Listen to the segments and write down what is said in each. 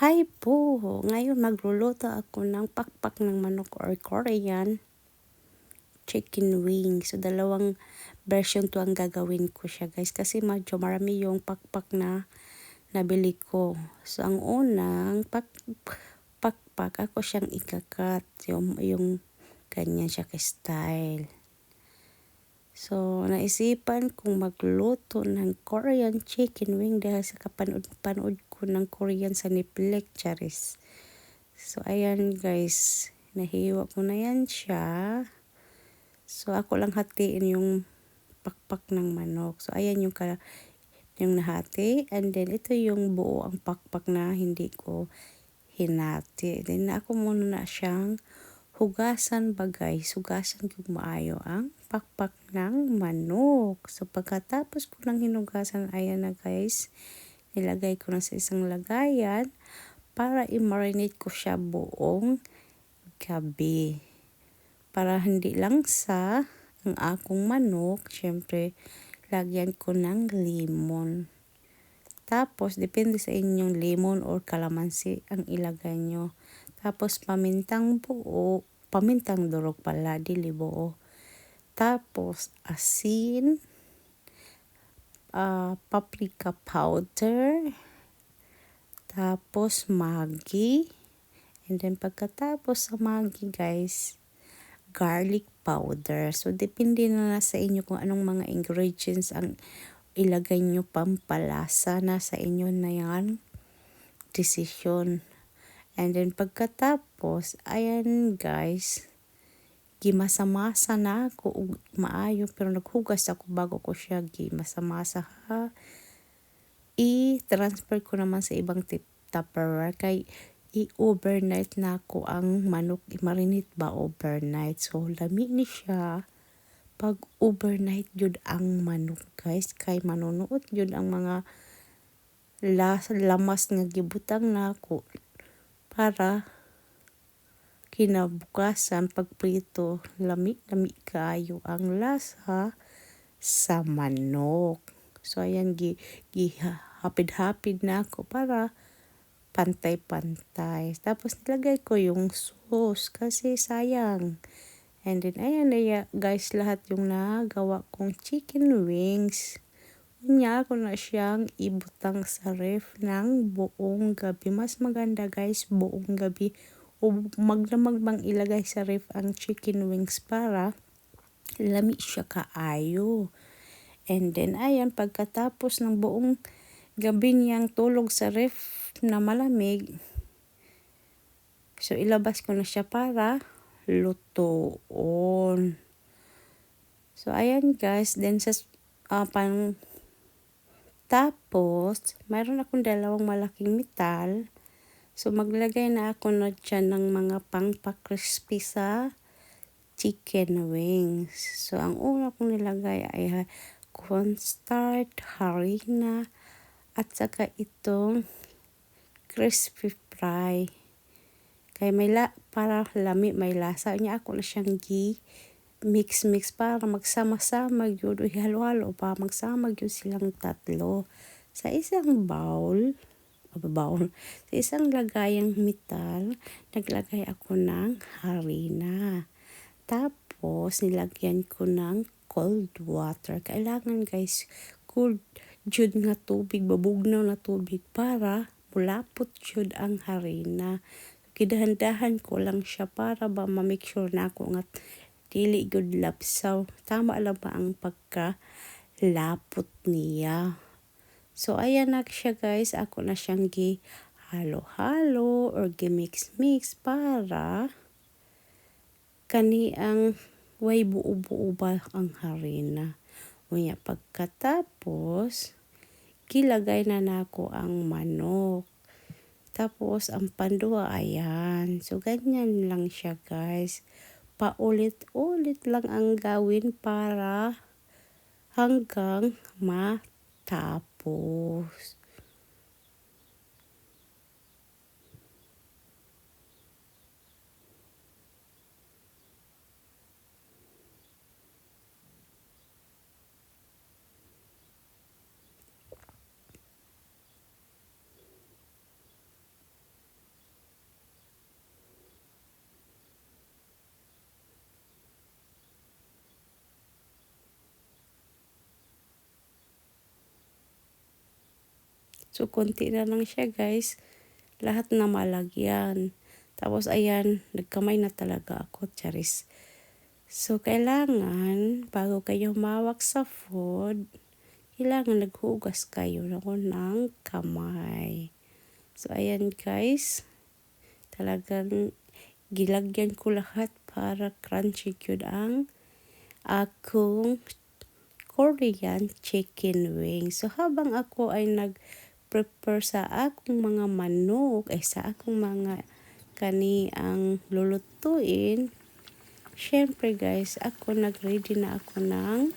Hi po! Ngayon magluluto ako ng pakpak ng manok or Korean chicken wing. So, dalawang version to ang gagawin ko siya guys. Kasi medyo marami yung pakpak na nabili ko. So, ang unang pak pakpak, ako siyang ikakat. Yung, yung ganyan siya ka-style. So, naisipan kong magluto ng Korean chicken wing dahil sa kapanood-panood ko ng Korean sa Netflix, charis. So, ayan guys, nahiwa ko na yan siya. So, ako lang hatiin yung pakpak ng manok. So, ayan yung, ka, yung nahati. And then, ito yung buo ang pakpak na hindi ko hinati. Then, ako muna na siyang hugasan bagay, hugasan ko maayo ang pakpak ng manok. So pagkatapos ko lang hinugasan, ayan na guys, nilagay ko na sa isang lagayan para i-marinate ko siya buong gabi. Para hindi lang sa ang akong manok, syempre, lagyan ko ng lemon. Tapos, depende sa inyong lemon or kalamansi ang ilagay nyo. Tapos, pamintang buo, pamintang durog pala, dili buo. Tapos, asin, uh, paprika powder, tapos magi, and then pagkatapos sa magi guys, garlic powder. So, depende na, na sa inyo kung anong mga ingredients ang ilagay nyo pampalasa na sa inyo na yan decision. And then pagkatapos, ayan guys, gimasamasa na ako maayo pero naghugas ako bago ko siya gimasamasa ha. I-transfer ko naman sa ibang tip tupperware kay i-overnight na ako ang manok i-marinate ba overnight. So lami ni siya pag overnight jud ang manok guys kay manunuot jud ang mga las, lamas nga gibutang nako para kinabukasan pagprito lami-lami kayo ang lasa sa manok. So ayan gi, gi hapid-hapid na ako para pantay-pantay. Tapos nilagay ko yung sauce kasi sayang. And then ayan na guys lahat yung nagawa kong chicken wings. Unya ko na siyang ibutang sa ref ng buong gabi. Mas maganda guys buong gabi. O magdamag bang ilagay sa ref ang chicken wings para lami siya kaayo. And then ayan pagkatapos ng buong gabi niyang tulog sa ref na malamig. So ilabas ko na siya para lutoon. So ayan guys, then sa uh, pang tapos, mayroon akong dalawang malaking metal. So, maglagay na ako na dyan ng mga pangpa-crispy sa chicken wings. So, ang una kong nilagay ay cornstarch, harina, at saka itong crispy fry. Kaya may la, para lami, may lasa. Niya ako na siyang gi mix-mix para magsama-sama yun. Halo-halo pa, magsama yun silang tatlo. Sa isang bowl, bowl, sa isang lagayang metal, naglagay ako ng harina. Tapos, nilagyan ko ng cold water. Kailangan guys, cold jud nga tubig, babugnaw na tubig para mulapot jud ang harina. Kidahan-dahan ko lang siya para ba ma-make sure na ako nga dili good lapsaw. Tama lang ba ang pagka lapot niya. So, ayan na siya guys. Ako na siyang gi halo-halo or gi-mix-mix para kani ang way buo-buo ba ang harina. Unya pagkatapos, kilagay na nako ang manok. Tapos, ang pandua, ayan. So, ganyan lang siya, guys paulit-ulit lang ang gawin para hanggang pues So, konti na lang siya guys. Lahat na malagyan. Tapos, ayan, nagkamay na talaga ako, charis. So, kailangan, bago kayo mawak sa food, kailangan naghugas kayo ng kamay. So, ayan guys. Talagang gilagyan ko lahat para crunchy yun ang akong Korean chicken wing. So, habang ako ay nag-prepare sa akong mga manok, ay sa akong mga kani ang lulutuin, syempre guys, ako nag-ready na ako ng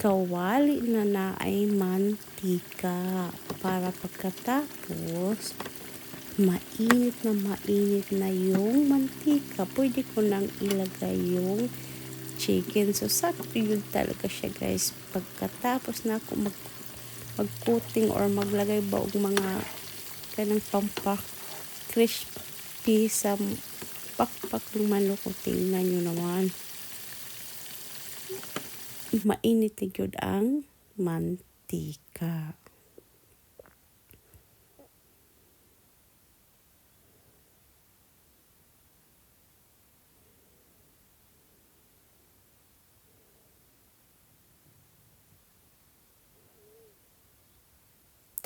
kawali na na ay mantika para pagkatapos mainit na mainit na yung mantika. Pwede ko nang ilagay yung chicken. So sakto yun talaga siya guys. Pagkatapos na ako mag magkuting or maglagay ba og mga kanang pampak crispy sa pakpak ng manok. Tingnan nyo naman. Mainit yun ang mantika.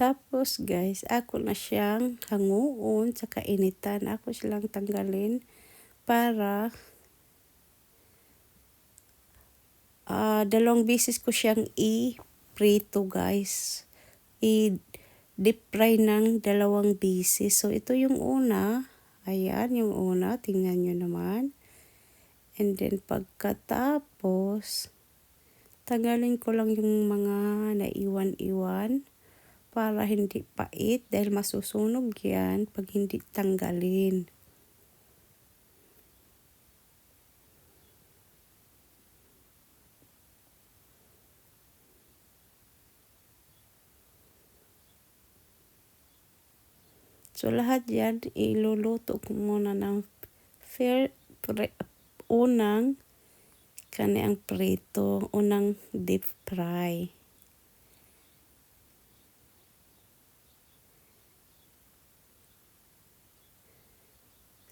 Tapos guys, ako na siyang hanguon sa kainitan. Ako silang tanggalin para uh, dalawang beses ko siyang i-prito guys. I-deep fry ng dalawang beses. So ito yung una. Ayan, yung una. Tingnan nyo naman. And then pagkatapos, tanggalin ko lang yung mga naiwan-iwan para hindi pait dahil masusunog yan pag hindi tanggalin. So, lahat yan, iluluto ko muna ng fair, pre, unang kaniang prito, unang deep fry.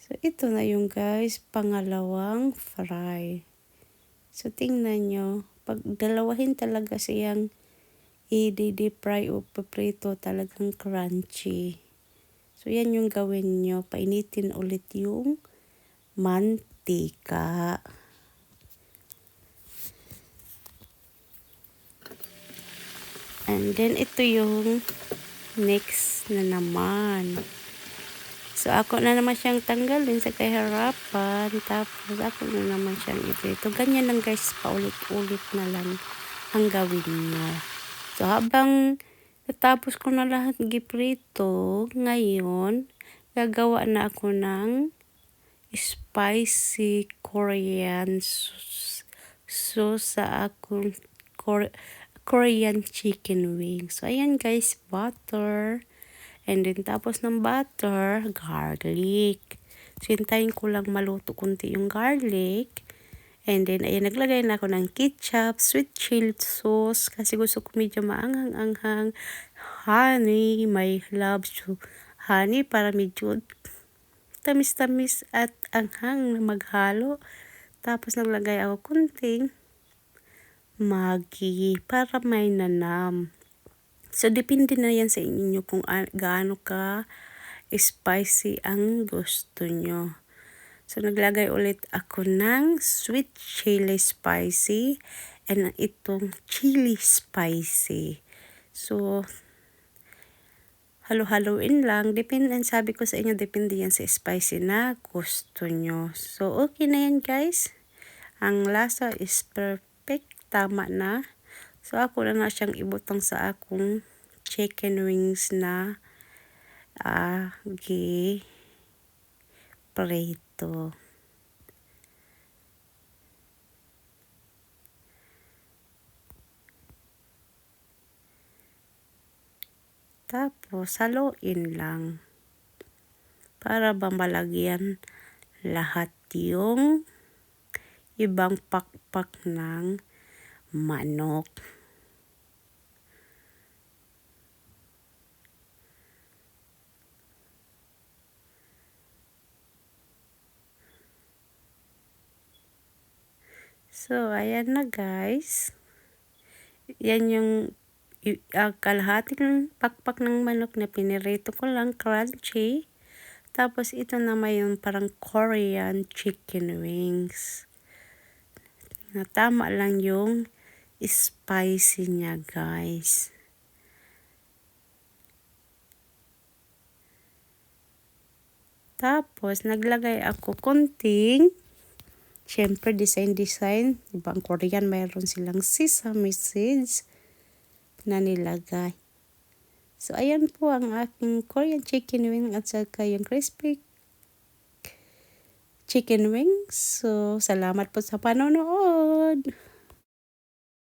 So, ito na yung guys, pangalawang fry. So, tingnan nyo, pag dalawahin talaga siyang i-deep fry o paprito talagang crunchy. So, yan yung gawin nyo. Painitin ulit yung mantika. And then, ito yung next na naman. So, ako na naman siyang tanggalin sa kahirapan. Tapos, ako na naman siyang iprito. Ganyan lang guys, paulit-ulit na lang ang gawin niyo. So, habang natapos ko na lahat giprito, ngayon, gagawa na ako ng spicy Korean sauce sa akong Korean chicken wings. So, ayan guys, butter. And then, tapos ng butter, garlic. So, hintayin ko lang maluto kunti yung garlic. And then, ayan, naglagay na ako ng ketchup, sweet chili sauce. Kasi gusto ko medyo maanghang-anghang. Honey, my love. So, honey para medyo tamis-tamis at anghang na maghalo. Tapos, naglagay ako kunting Maggi para may nanam. So, depende na yan sa inyo kung gaano ka spicy ang gusto nyo. So, naglagay ulit ako ng sweet chili spicy and itong chili spicy. So, halo-haloin lang. Depende, sabi ko sa inyo, depende yan sa spicy na gusto nyo. So, okay na yan guys. Ang lasa is perfect. Tama na. So, ako na na siyang ibutang sa akong chicken wings na uh, gi prito. Tapos, haluin lang para ba malagyan lahat yung ibang pakpak ng manok, So, ayan na guys. Yan yung uh, kalahating pakpak ng manok na pinirito ko lang, crunchy. Tapos, ito naman yung parang Korean chicken wings. Na tama lang yung spicy niya, guys. Tapos, naglagay ako konting, syempre, design-design. Diba, ang Korean, mayroon silang sesame seeds na nilagay. So, ayan po ang aking Korean chicken wing at saka yung crispy chicken wings. So, salamat po sa panonood.